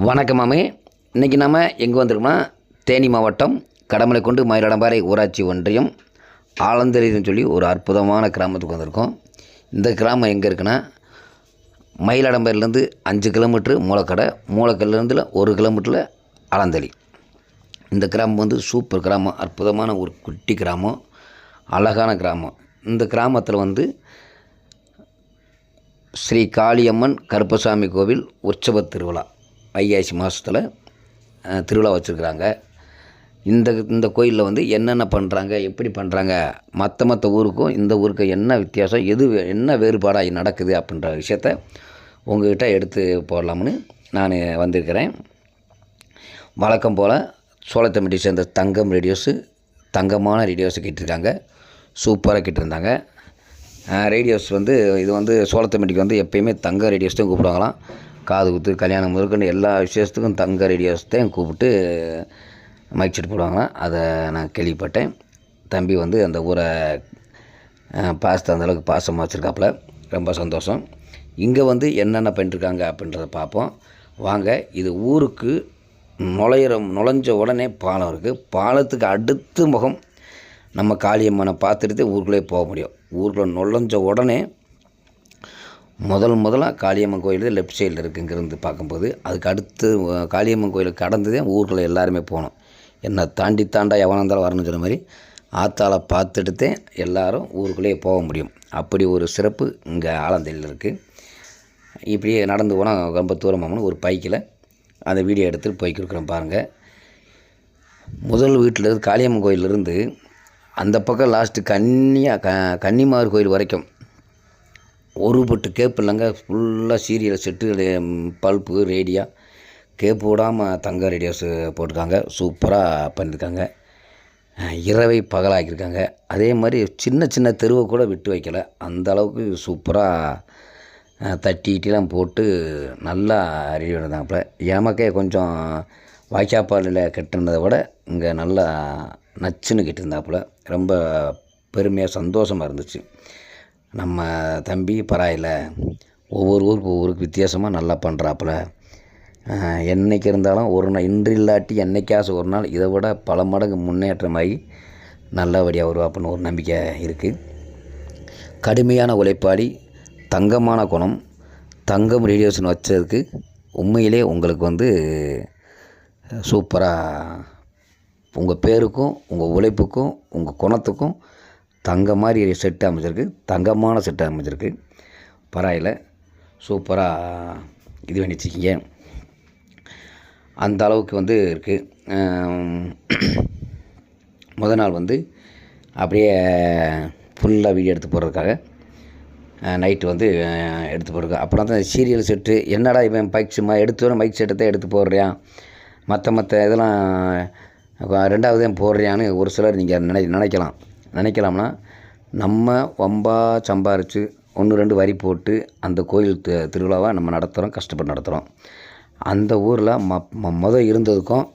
வணக்கம் மாமே. இன்றைக்கி நம்ம எங்கே வந்திருக்கோம்னா தேனி மாவட்டம் கடமலை கொண்டு மயிலாடம்பாறை ஊராட்சி ஒன்றியம் ஆலந்தரின்னு சொல்லி ஒரு அற்புதமான கிராமத்துக்கு வந்திருக்கோம். இந்த கிராமம் எங்கே இருக்குன்னா மயிலாடம்பாறையிலேருந்து அஞ்சு கிலோமீட்ரு மூலக்கடை மூலக்கல்லேருந்து ஒரு கிலோமீட்டரில் ஆலந்தளி இந்த கிராமம் வந்து சூப்பர் கிராமம் அற்புதமான ஒரு குட்டி கிராமம் அழகான கிராமம். இந்த கிராமத்தில் வந்து ஸ்ரீ காளியம்மன் கருப்பசாமி கோவில் உற்சவ திருவிழா. வைகாசி மாதத்தில் திருவிழா வச்சுருக்குறாங்க. இந்த இந்த கோயிலில் வந்து என்னென்ன பண்ணுறாங்க எப்படி பண்ணுறாங்க மற்ற மற்ற ஊருக்கும் இந்த ஊருக்கு என்ன வித்தியாசம் எது வே- என்ன வேறுபாடாக நடக்குது அப்படின்ற விஷயத்த உங்கள்கிட்ட எடுத்து போடலாம்னு நான் வந்திருக்கிறேன். வழக்கம் போல் சோளத்தமிட்டி சேர்ந்த தங்கம் ரேடியோஸு தங்கமான ரேடியோஸை கேட்டிருக்காங்க. சூப்பராக கேட்டிருந்தாங்க. ரேடியோஸ் வந்து இது வந்து சோழத்தமிட்டிக்கு வந்து எப்பயுமே தங்க ரேடியோஸ் தான் கூப்பிடுவாங்களாம். காது குத்து கல்யாணம் முதற்கொண்டு எல்லா விசேஷத்துக்கும் தங்க ரேடியோஸ் தான் கூப்பிட்டு மைக் செட் அதை நான் கேள்விப்பட்டேன். தம்பி வந்து அந்த ஊரை பாசத்தை அந்தளவுக்கு பாசமாக வச்சுருக்காப்புல. ரொம்ப சந்தோஷம். இங்கே வந்து என்னென்ன பண்ணிட்டுருக்காங்க அப்படின்றத பார்ப்போம். வாங்க இது ஊருக்கு நுழையிற நுழைஞ்ச உடனே பாலம் இருக்குது பாலத்துக்கு அடுத்து முகம் நம்ம காளியம்மனை பார்த்துட்டு ஊருக்குள்ளே போக முடியும். ஊருக்குள்ளே நுழைஞ்ச உடனே முதல் முதலாக காளியம்மன் கோயில் லெஃப்ட் சைடில் இருக்குது இங்கேருந்து பார்க்கும்போது அதுக்கு அடுத்து காளியம்மன் கோயில் கடந்ததே ஊருக்குள்ளே எல்லாருமே போகணும் என்னை தாண்டி தாண்டா எவனாக இருந்தாலும் வரணும்னு சொன்ன மாதிரி ஆத்தால பார்த்துட்டுத்தே எல்லாரும் ஊருக்குள்ளேயே போக முடியும். அப்படி ஒரு சிறப்பு இங்கே ஆலந்தையில் இருக்குது இப்படியே நடந்து போனால் ரொம்ப தூரமாகணும் ஒரு பைக்கில். அந்த வீடியோ எடுத்துகிட்டு போய் பாருங்கள் முதல் வீட்டில் இருந்து காளியம்மன் கோயிலிருந்து அந்த பக்கம் லாஸ்ட்டு கன்னியா க கன்னிமார் கோயில் வரைக்கும் ஒரு பட்டு கேப் இல்லைங்க. ஃபுல்லாக சீரியல் செட்டு பல்ப்பு ரேடியா. கேப் விடாமல் தங்க ரேடியோஸு போட்டிருக்காங்க. சூப்பராக பண்ணியிருக்காங்க. இரவை பகலாக்கியிருக்காங்க. அதே மாதிரி சின்ன சின்ன தெருவை கூட விட்டு வைக்கல. அந்த அளவுக்கு சூப்பராக தட்டிலாம் போட்டு நல்லா ரெடி பண்ணியிருந்தாப்புல எமக்கே கொஞ்சம் வாய்க்காப்பாலில் கெட்டிருந்ததை விட இங்கே நல்லா நச்சுன்னு கெட்டிருந்தாப்புல. ரொம்ப பெருமையாக சந்தோஷமாக இருந்துச்சு. நம்ம தம்பி பராயில் ஒவ்வொரு ஊருக்கு ஒவ்வொருக்கு வித்தியாசமாக நல்லா பண்ணுறாப்புல என்றைக்கு இருந்தாலும் ஒரு நாள் இன்று இல்லாட்டி என்னைக்காச்சும் ஒரு நாள் இதை விட பல மடங்கு முன்னேற்றமாகி நல்லபடியாக வருவாப்புன்னு ஒரு நம்பிக்கை இருக்குது கடுமையான உழைப்பாளி தங்கமான குணம் தங்கம் ரேடியோஷன் வச்சதுக்கு உண்மையிலே உங்களுக்கு வந்து சூப்பராக உங்கள் பேருக்கும் உங்கள் உழைப்புக்கும் உங்கள் குணத்துக்கும் தங்க மாதிரி செட்டு அமைச்சிருக்கு தங்கமான செட்டு அமைச்சிருக்கு பரவாயில்ல சூப்பராக இது பண்ணி வச்சுக்கிங்க அந்த அளவுக்கு வந்து இருக்குது முத நாள் வந்து அப்படியே ஃபுல்லாக வீடியோ எடுத்து போடுறதுக்காக நைட்டு வந்து எடுத்து போடுறது அப்புறம் தான் சீரியல் செட்டு என்னடா இவன் பைக் சும்மா எடுத்து மைக் செட்டை தான் எடுத்து போடுறியான் மற்ற மற்ற இதெல்லாம் ரெண்டாவது ஏன் போடுறியான்னு ஒரு சிலர் நீங்கள் நினை நினைக்கலாம். நினைக்கலாம்னா நம்ம வம்பா சம்பாரித்து ஒன்று ரெண்டு வரி போட்டு அந்த கோயில் தி- திருவிழாவை நம்ம நடத்துகிறோம் கஷ்டப்பட்டு நடத்துகிறோம் அந்த ஊரில் ம மொதல் முத இருந்ததுக்கும்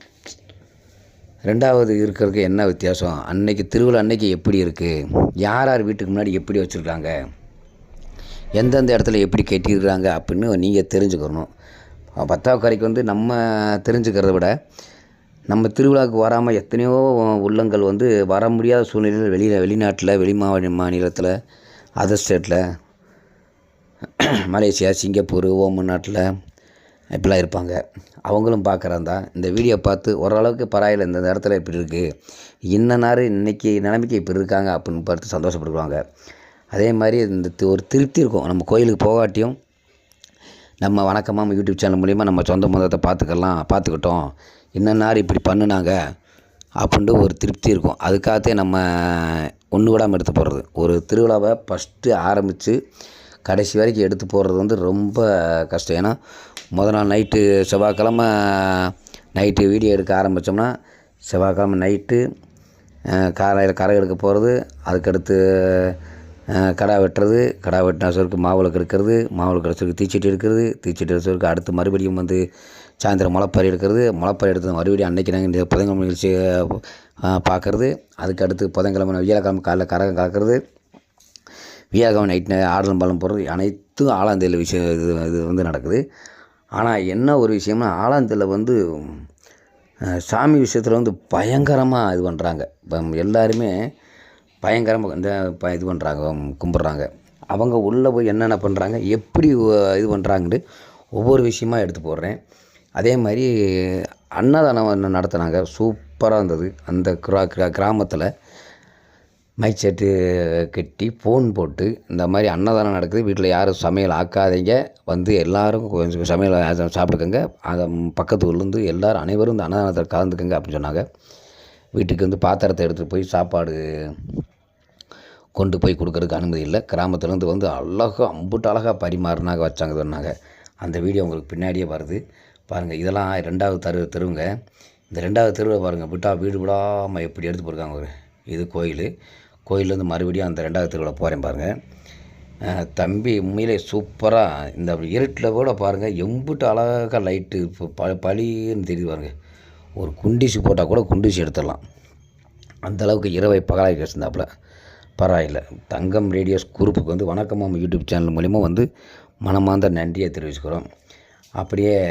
ரெண்டாவது இருக்கிறதுக்கு என்ன வித்தியாசம்? அன்னைக்கு திருவிழா அன்னைக்கு எப்படி இருக்குது யார் யார் வீட்டுக்கு முன்னாடி எப்படி வச்சுருக்காங்க? எந்தெந்த இடத்துல எப்படி கட்டியிருக்காங்க அப்படின்னு நீங்கள் தெரிஞ்சுக்கணும். பத்தாவது கரைக்கு வந்து நம்ம தெரிஞ்சுக்கிறத விட நம்ம திருவிழாவுக்கு வராமல் எத்தனையோ உள்ளங்கள் வந்து வர முடியாத சூழ்நிலையில் வெளியில் வெளிநாட்டில் வெளி மாவட்ட மாநிலத்தில் அதர் ஸ்டேட்டில் மலேசியா சிங்கப்பூர் ஓமன் நாட்டில் இப்படிலாம் இருப்பாங்க. அவங்களும் பார்க்குறாந்தா இந்த வீடியோ பார்த்து ஓரளவுக்கு பரவாயில்ல இந்த இடத்துல இப்படி இருக்குது இன்ன நேரம் இன்றைக்கி நிலைமைக்கு இப்படி இருக்காங்க அப்படின்னு பார்த்து சந்தோஷப்படுவாங்க. அதே மாதிரி இந்த தி- ஒரு திருப்தி இருக்கும். நம்ம கோயிலுக்கு போகாட்டியும் நம்ம வணக்கமாக யூடியூப் சேனல் மூலிமா நம்ம சொந்த மதத்தை பார்த்துக்கலாம் பார்த்துக்கிட்டோம். இன்ன இப்படி பண்ணுனாங்க அப்படின்ட்டு ஒரு திருப்தி இருக்கும். அதுக்காகத்தே நம்ம ஒன்று விடாமல் எடுத்து போடுறது. ஒரு திருவிழாவை ஃபஸ்ட்டு ஆரம்பித்து கடைசி வரைக்கும் எடுத்து போடுறது வந்து ரொம்ப கஷ்டம். ஏன்னா முத நாள் நைட்டு செவ்வாய்க்கிழமை நைட்டு வீடியோ எடுக்க ஆரம்பித்தோம்னா செவ்வாய்க்கிழமை நைட்டு காலையில் கரை எடுக்க போகிறது அதுக்கடுத்து கடா வெட்டுறது கடா வெட்டின சொருக்கு மாவுளக்கு எடுக்கிறது மாவுளக்கு எடுக்கிறதுக்கு தீச்சட்டி எடுக்கிறது தீச்சட்டி எடுக்கிறதுக்கு அடுத்து மறுபடியும் வந்து சாயந்தரம் முளைப்பறி எடுக்கிறது முளைப்பறி எடுத்து மறுபடியும் அன்னைக்கு நாங்கள் இந்த புதன்கிழமை நிகழ்ச்சி பார்க்குறது. அதுக்கு அடுத்து புதன்கிழமை வியாழக்கிழமை காலைல கரகம் கலக்கிறது. வியாழக்கிழமை நைட் ஆடலும் பாலம் போடுறது. அனைத்தும் ஆளாந்தேல் விஷயம் இது இது வந்து நடக்குது. ஆனால் என்ன ஒரு விஷயம்னா ஆலாந்தில் வந்து சாமி விஷயத்தில் வந்து பயங்கரமாக இது பண்ணுறாங்க இப்போ எல்லாருமே பயங்கரமாக இந்த ப- இது பண்ணுறாங்க கும்பிட்றாங்க. அவங்க உள்ளே போய் என்னென்ன பண்ணுறாங்க எப்படி இது பண்ணுறாங்கன்னு ஒவ்வொரு விஷயமா எடுத்து போடுறேன். அதே மாதிரி அன்னதானம் ஒன்று நடத்துனாங்க. சூப்பராக இருந்தது. அந்த கிரா கிராமத்தில் மைக் செட்டு கட்டி ஃபோன் போட்டு இந்த மாதிரி அன்னதானம் நடக்குது. வீட்டில் யாரும் சமையல் ஆக்காதீங்க. வந்து எல்லாரும் கொஞ்சம் சமையல் சாப்பிட்டுக்கோங்க. அதை பக்கத்து ஊர்லேருந்து எல்லாரும் அனைவரும் இந்த அன்னதானத்தில் கலந்துக்கங்க அப்படின்னு சொன்னாங்க. வீட்டுக்கு வந்து பாத்திரத்தை எடுத்துகிட்டு போய் சாப்பாடு கொண்டு போய் கொடுக்கறதுக்கு அனுமதி இல்லை. கிராமத்துலேருந்து வந்து அழகாக அம்புட்டு அழகாக பரிமாறினாங்க வச்சாங்க சொன்னாங்க. அந்த வீடியோ உங்களுக்கு பின்னாடியே வருது. பாருங்கள் இதெல்லாம் ரெண்டாவது தெரு தெருவுங்க. இந்த ரெண்டாவது தெருவை பாருங்கள் விட்டா வீடு விடாமல் எப்படி எடுத்து போயிருக்காங்க ஒரு இது கோயில். கோயிலேருந்து மறுபடியும் அந்த ரெண்டாவது தெருவில் போகிறேன் பாருங்கள் தம்பி உண்மையிலே சூப்பராக இந்த இருட்டில் கூட பாருங்கள் எம்புட்டு அழகாக லைட்டு இப்போ ப பளின்னு தெரியுது பாருங்கள் ஒரு குண்டிசி போட்டால் கூட குண்டிசி எடுத்துடலாம். அந்த அளவுக்கு இரவை பகலாகி வச்சுருந்தாப்புல பரவாயில்லை தங்கம் ரேடியோஸ் குரூப்புக்கு வந்து வணக்கம் யூடியூப் சேனல் மூலிமா வந்து மனமார்ந்த நன்றியை தெரிவிச்சுக்கிறோம். அப்படியே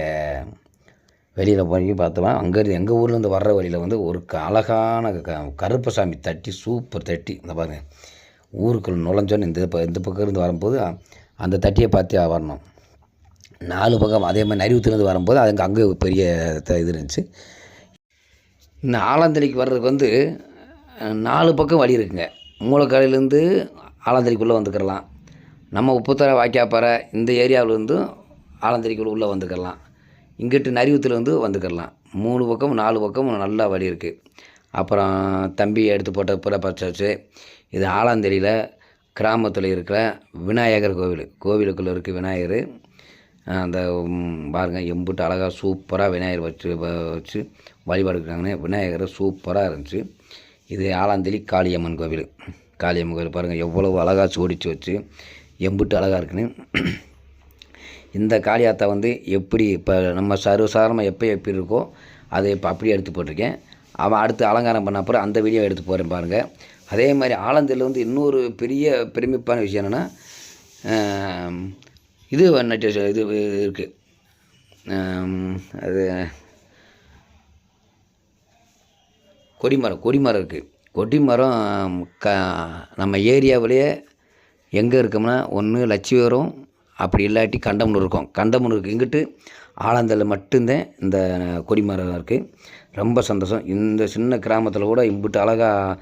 வெளியில் போய் பார்த்தோம்னா அங்கேருந்து எங்கள் ஊர்லேருந்து வர்ற வழியில் வந்து ஒரு க- அழகான க கருப்பசாமி தட்டி சூப்பர் தட்டி இந்த பாருங்க ஊருக்குள்ள நுழைஞ்சோன்னு இந்த ப- இந்த பக்கம் இருந்து வரும்போது அந்த தட்டியை பார்த்தே வரணும் நாலு பக்கம் அதே மாதிரி நரிவுத்துலேருந்து வரும்போது அதுங்க அங்கே ஒரு பெரிய இது இருந்துச்சு. இந்த ஆலாந்தலிக்கு வர்றதுக்கு வந்து நாலு பக்கம் வழி இருக்குங்க. மூலக்காலையிலேருந்து ஆலாந்தலிக்குள்ளே வந்துக்கிறலாம். நம்ம உப்புத்தர வாய்க்காப்பாறை இந்த ஏரியாவிலேருந்து ஆலாந்தலிக்குள்ள உள்ளே வந்துக்கிறலாம். இங்கிட்டு நரிவுத்துலேருந்து வந்துக்கிறலாம். மூணு பக்கம் நாலு பக்கம் நல்லா வழி இருக்குது அப்புறம் தம்பி எடுத்து போட்ட புற பச்சாச்சு இது ஆலாந்தேரியில் கிராமத்தில் இருக்கிற விநாயகர் கோவில். கோவிலுக்குள்ளே இருக்குது விநாயகர். அந்த பாருங்கள் பாருங்க எம்புட்டு அழகாக சூப்பராக விநாயகர் வச்சு வச்சு வழிபாடுக்கிறாங்கன்னு விநாயகர் சூப்பராக இருந்துச்சு. இது ஆலாந்தலி காளியம்மன் கோவில். காளியம்மன் கோவில் பாருங்கள் எவ்வளவு அழகாக சோடிச்சு வச்சு எம்புட்டு அழகாக இருக்குன்னு. இந்த காளியாத்தா வந்து எப்படி இப்போ நம்ம சர்வசாதாரணமாக எப்போ எப்படி இருக்கோ அதை இப்போ அப்படியே எடுத்து போட்டிருக்கேன். அவன் அடுத்து அலங்காரம் பண்ண அப்புறம் அந்த வீடியோ எடுத்து போகிறேன் பாருங்கள் அதே மாதிரி ஆலந்தியில் வந்து இன்னொரு பெரிய பெருமிப்பான விஷயம் என்னென்னா இது நட்டு இது இருக்குது அது கொடிமரம் கொடிமரம் இருக்குது கொடிமரம் க நம்ம ஏரியாவிலேயே எங்கே இருக்கோம்னா ஒன்று லட்சுமிபுரம் அப்படி இல்லாட்டி கண்டமனூர் இருக்கும். கண்டமனூருக்கு இங்கிட்டு ஆலந்தலில் மட்டும்தான் இந்த கொடிமரம் இருக்குது ரொம்ப சந்தோஷம். இந்த சின்ன கிராமத்தில் கூட இம்பிட்டு அழகாக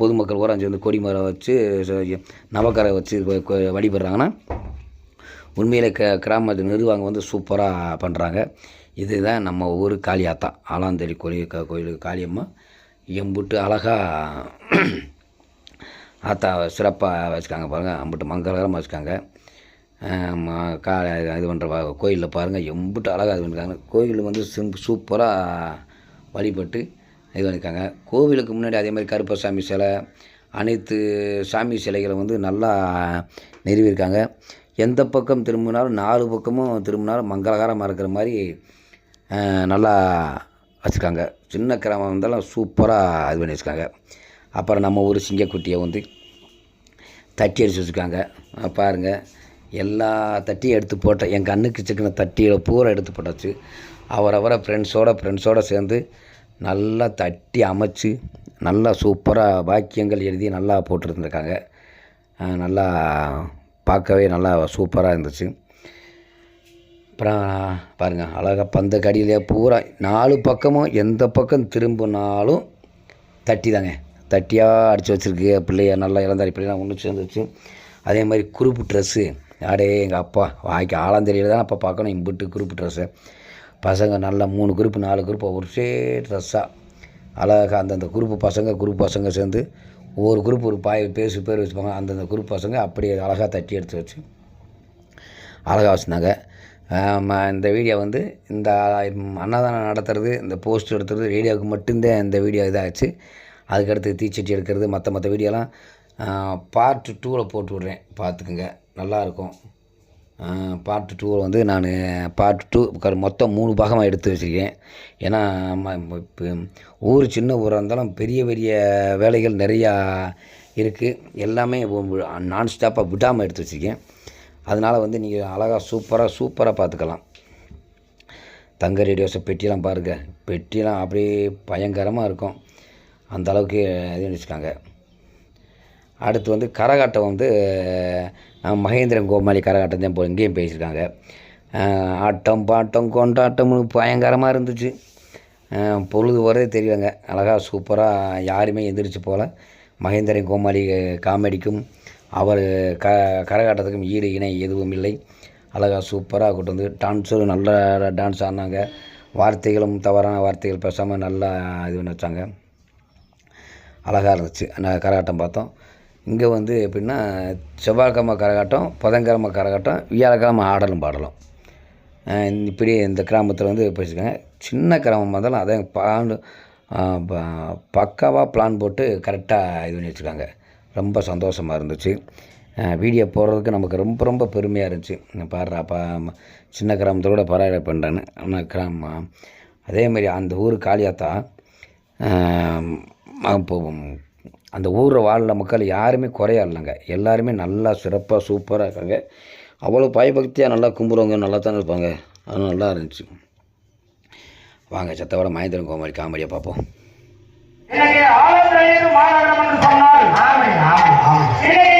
பொதுமக்கள் கூட சேர்ந்து கொடிமரம் வச்சு நவக்கரை வச்சு வழிபடுறாங்கன்னா உண்மையிலே க கிராமத்து நிர்வாகம் வந்து சூப்பராக பண்ணுறாங்க இதுதான் நம்ம ஊர் காளியாத்தான் ஆலாந்தேரி கோயில் கோயில் காளியம்மா. எம்புட்டு அழகாக ஆத்தா சிறப்பாக வச்சுருக்காங்க பாருங்கள் அம்புட்டு மங்களகரமாக வச்சுருக்காங்க கா இது பண்ணுற கோயிலில் பாருங்கள் எம்புட்டு அழகாக இது பண்ணிருக்காங்க. கோயில் வந்து சிம் சூப்பராக வழிபட்டு இது பண்ணியிருக்காங்க கோவிலுக்கு முன்னாடி அதே மாதிரி கருப்பசாமி சிலை அனைத்து சாமி சிலைகளை வந்து நல்லா நிறுவியிருக்காங்க. எந்த பக்கம் திரும்பினாலும் நாலு பக்கமும் திரும்பினாலும் மங்களகரமாக இருக்கிற மாதிரி நல்லா வச்சுருக்காங்க. சின்ன கிராமம் இருந்தாலும் சூப்பராக இது பண்ணி வச்சுருக்காங்க அப்புறம் நம்ம ஊர் சிங்கக்குட்டியை வந்து தட்டி அடிச்சு வச்சுருக்காங்க. பாருங்கள் எல்லா தட்டியும் எடுத்து போட்டேன் என் கண்ணுக்கு சிக்கின தட்டியில் பூரா எடுத்து போட்டாச்சு. அவரவரை ஃப்ரெண்ட்ஸோட ஃப்ரெண்ட்ஸோடு சேர்ந்து நல்லா தட்டி அமைச்சு நல்லா சூப்பராக வாக்கியங்கள் எழுதி நல்லா போட்டுருந்துருக்காங்க. நல்லா பார்க்கவே நல்லா சூப்பராக இருந்துச்சு. அப்புறம் பாருங்கள் அழகாக பந்த கடியிலே பூரா நாலு பக்கமும் எந்த பக்கம் திரும்பினாலும் தட்டி தாங்க தட்டியாக அடித்து வச்சுருக்கு பிள்ளைய நல்லா இளந்தாரி இப்படிலாம் ஒன்று சேர்ந்துச்சு. அதே மாதிரி குரூப் ட்ரெஸ்ஸு அடே எங்கள் அப்பா வாய்க்கு ஆளாந்தெரியில் தான் அப்போ பார்க்கணும் இம்பிட்டு குரூப் ட்ரெஸ்ஸு பசங்க நல்லா மூணு குரூப் நாலு குரூப் ஒரே ட்ரெஸ்ஸாக அழகாக அந்தந்த குரூப்பு பசங்க குரூப் பசங்க சேர்ந்து ஒவ்வொரு குரூப் ஒரு பாய் பேசு பேர் வச்சுப்பாங்க. அந்தந்த குரூப் பசங்க அப்படியே அழகாக தட்டி எடுத்து வச்சு அழகாக வச்சுருந்தாங்க. இந்த வீடியோ வந்து இந்த அன்னதானம் நடத்துறது இந்த போஸ்ட் எடுத்துறது ரேடியோவுக்கு மட்டும்தான் இந்த வீடியோ இதாகிடுச்சு அதுக்கடுத்து தீச்சட்டி எடுக்கிறது மற்ற மற்ற வீடியோலாம் பார்ட் டூவில் போட்டு விட்றேன். பார்த்துக்குங்க. நல்லாயிருக்கும் பார்ட் டூவில் வந்து நான் பார்ட் டூ மொத்தம் மூணு பாகமாக எடுத்து வச்சுருக்கேன். ஏன்னா இப்போ ஊர் சின்ன ஊராக இருந்தாலும் பெரிய பெரிய வேலைகள் நிறையா இருக்குது எல்லாமே நான் ஸ்டாப்பாக விடாமல் எடுத்து வச்சுருக்கேன். அதனால் வந்து நீங்கள் அழகாக சூப்பராக சூப்பராக பார்த்துக்கலாம் தங்க ரேடியோஸை பெட்டிலாம் பாருங்கள் பெட்டிலாம் அப்படியே பயங்கரமாக இருக்கும். அந்த அளவுக்கு இது வச்சுருக்காங்க. அடுத்து வந்து கரகாட்டம் வந்து நம்ம மகேந்திரன் கோமாளி கரகாட்டம் தான் இப்போ இங்கேயும் பேசியிருக்காங்க. ஆட்டம் பாட்டம் கொண்டாட்டம்னு பயங்கரமாக இருந்துச்சு. பொழுது வரதே தெரியலங்க. அழகாக சூப்பராக யாருமே எந்திரிச்சு போகல. மகேந்திரன் கோமாளி காமெடிக்கும் அவர் க கரகாட்டத்துக்கும் ஈடு இணை எதுவும் இல்லை. அழகாக சூப்பராக கொண்டு வந்து டான்ஸும் நல்ல டான்ஸ் ஆடினாங்க. வார்த்தைகளும் தவறான வார்த்தைகள் பேசாமல் நல்லா இது பண்ணி வச்சாங்க. அழகாக இருந்துச்சு. நாங்கள் கரகாட்டம் பார்த்தோம். இங்கே வந்து எப்படின்னா செவ்வாய்க்கிழமை கரகாட்டம் புதன்கிழமை கரகாட்டம் வியாழக்கிழமை ஆடலும் பாடலும். இப்படி இந்த கிராமத்தில் வந்து பேசியிருக்காங்க. சின்ன கிராமமாக இருந்தாலும் அதை பிளான் பக்காவாக பிளான் போட்டு கரெக்டாக இது பண்ணி வச்சுருக்காங்க. ரொம்ப சந்தோஷமாக இருந்துச்சு. வீடியோ போடுறதுக்கு நமக்கு ரொம்ப ரொம்ப பெருமையாக இருந்துச்சு. பாடுறா பா சின்ன கிராமத்தில் கூட பரவாயில்ல பண்ணுறேன்னு ஆனால் கிராமம்? அதேமாரி அந்த ஊர் காளியாத்தா அந்த ஊரில் வாழ்ற மக்கள் யாருமே குறையா இல்லைங்க எல்லாருமே நல்லா சிறப்பாக சூப்பராக இருக்காங்க. அவ்வளோ பயபக்தியாக நல்லா கும்பிடுவாங்க நல்லா தானே இருப்பாங்க. அது நல்லா இருந்துச்சு. வாங்க சத்தவட மகேந்திரன் கோமாளி காமெடியாக பார்ப்போம். இன்னைக்கு ஆலந்தரையில் மாநகரம் என்று சொன்னால் ஆமை ஆமை ஆமை இன்னைக்கு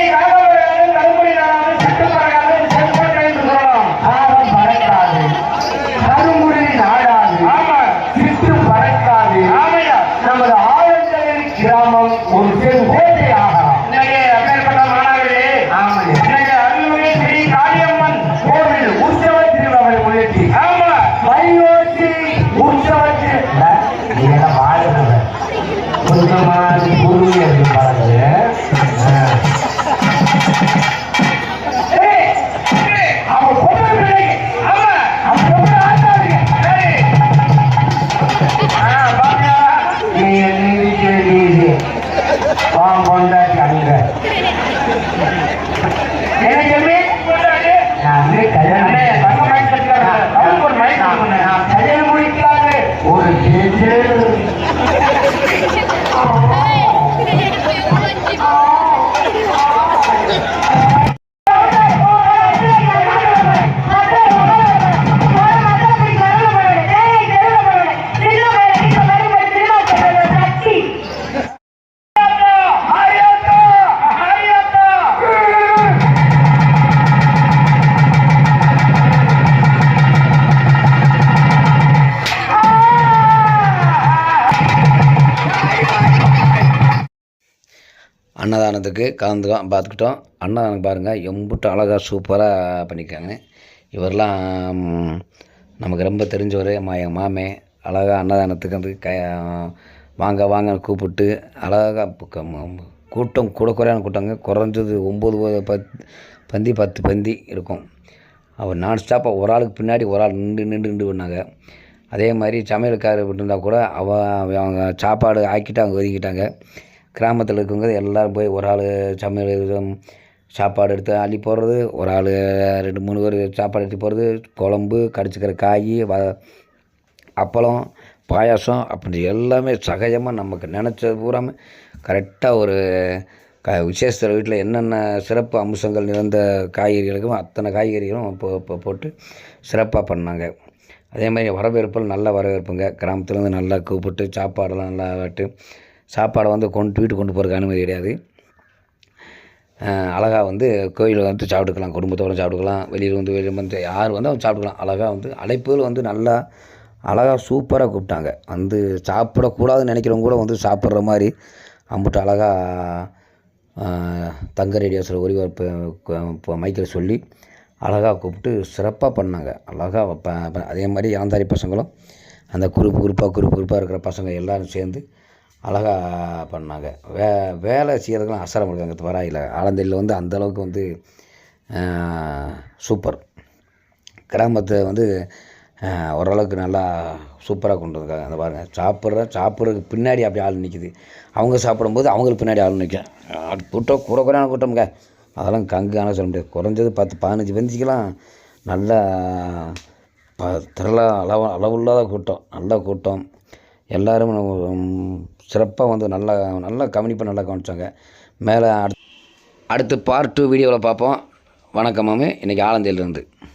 அன்னதானத்துக்கு கலந்துக்கோம் பார்த்துக்கிட்டோம். அன்னதானம் பாருங்கள் எம்பிட்டு அழகாக சூப்பராக பண்ணியிருக்காங்க. இவரெல்லாம் நமக்கு ரொம்ப தெரிஞ்சவர் மா எங்கள் மாமே. அழகாக அன்னதானத்துக்கு வந்து க வாங்க வாங்க கூப்பிட்டு அழகாக கூட்டம் கூட குறையான கூட்டங்க. குறைஞ்சது ஒம்பது பத் பந்தி பத்து பந்தி இருக்கும். அவர் நான் ஸ்டாப்பாக ஒரு ஆளுக்கு பின்னாடி ஒரு ஆள் நின்று நின்று நின்று பண்ணாங்க அதே மாதிரி சமையல்காரர் இருந்தால் கூட அவ அவங்க சாப்பாடு ஆக்கிட்டு அவங்க ஒதுக்கிட்டாங்க. கிராமத்தில் இருக்கவங்க எல்லோரும் போய் ஒரு ஆள் சமையல் சாப்பாடு எடுத்து அள்ளி போடுறது ஒரு ஆள் ரெண்டு மூணு பேர் சாப்பாடு எடுத்து போடுறது குழம்பு கடிச்சிக்கிற காய் வ அப்பளம் பாயாசம் அப்படி எல்லாமே சகஜமாக நமக்கு நினச்சது பூராமே கரெக்டாக ஒரு க விசேஷத்தில் வீட்டில் என்னென்ன சிறப்பு அம்சங்கள் நிறைந்த காய்கறிகளுக்கும் அத்தனை காய்கறிகளும் இப்போ போட்டு சிறப்பாக பண்ணாங்க. அதே மாதிரி வரவேற்புகள் நல்ல வரவேற்புங்க. கிராமத்துலேருந்து நல்லா கூப்பிட்டு சாப்பாடெல்லாம் நல்லா விட்டு சாப்பாடை வந்து கொண்டு வீட்டுக்கு கொண்டு போகிறதுக்கு அனுமதி கிடையாது. அழகாக வந்து கோயிலில் வந்து சாப்பிட்டுக்கலாம் குடும்பத்தோடு சாப்பிட்டுக்கலாம் வெளியில் வந்து வெளியில் வந்து யார் வந்து அவங்க சாப்பிட்டுக்கலாம். அழகாக வந்து அழைப்புகள் வந்து நல்லா அழகாக சூப்பராக கூப்பிட்டாங்க. வந்து சாப்பிடக்கூடாதுன்னு நினைக்கிறவங்க கூட வந்து சாப்பிட்ற மாதிரி அம்புட்டு அழகாக தங்க ரேடியோஸில் ஒளிபரப்பு மைக்கில் சொல்லி அழகாக கூப்பிட்டு சிறப்பாக பண்ணாங்க. அழகாக அதே மாதிரி ஆந்தாரி பசங்களும் அந்த குரூப் குரூப்பாக குரூப் குரூப்பாக இருக்கிற பசங்க எல்லாரும் சேர்ந்து அழகாக பண்ணாங்க. வே வேலை செய்கிறதுக்கெலாம் அசரம் இருக்காங்க. வராயில். ஆலந்தையில் வந்து அந்தளவுக்கு வந்து சூப்பர். கிராமத்தை வந்து ஓரளவுக்கு நல்லா சூப்பராக கொண்டு வந்திருக்காங்க. அந்த பாருங்கள் சாப்பிட்ற சாப்பிட்றதுக்கு பின்னாடி அப்படி ஆள் நிற்கிது அவங்க சாப்பிடும்போது அவங்களுக்கு பின்னாடி ஆள் நிற்கும் அது கூட்டம் கூட குறையான கூட்டம்ங்க. அதெல்லாம் கங்கான சொல்ல முடியாது. குறைஞ்சது பத்து பதினஞ்சு பந்திக்கெலாம் நல்லா ப திரளாக அளவு அளவில்லாத கூட்டம். நல்ல கூட்டம். எல்லோரும் சிறப்பாக வந்து நல்லா நல்லா கவனிப்பாக நல்லா கவனித்தாங்க மேலே அடுத்து அடுத்து பார்ட் டூ வீடியோவில் பார்ப்போம். வணக்கம் மாமி. இன்றைக்கி ஆலந்தையிலிருந்து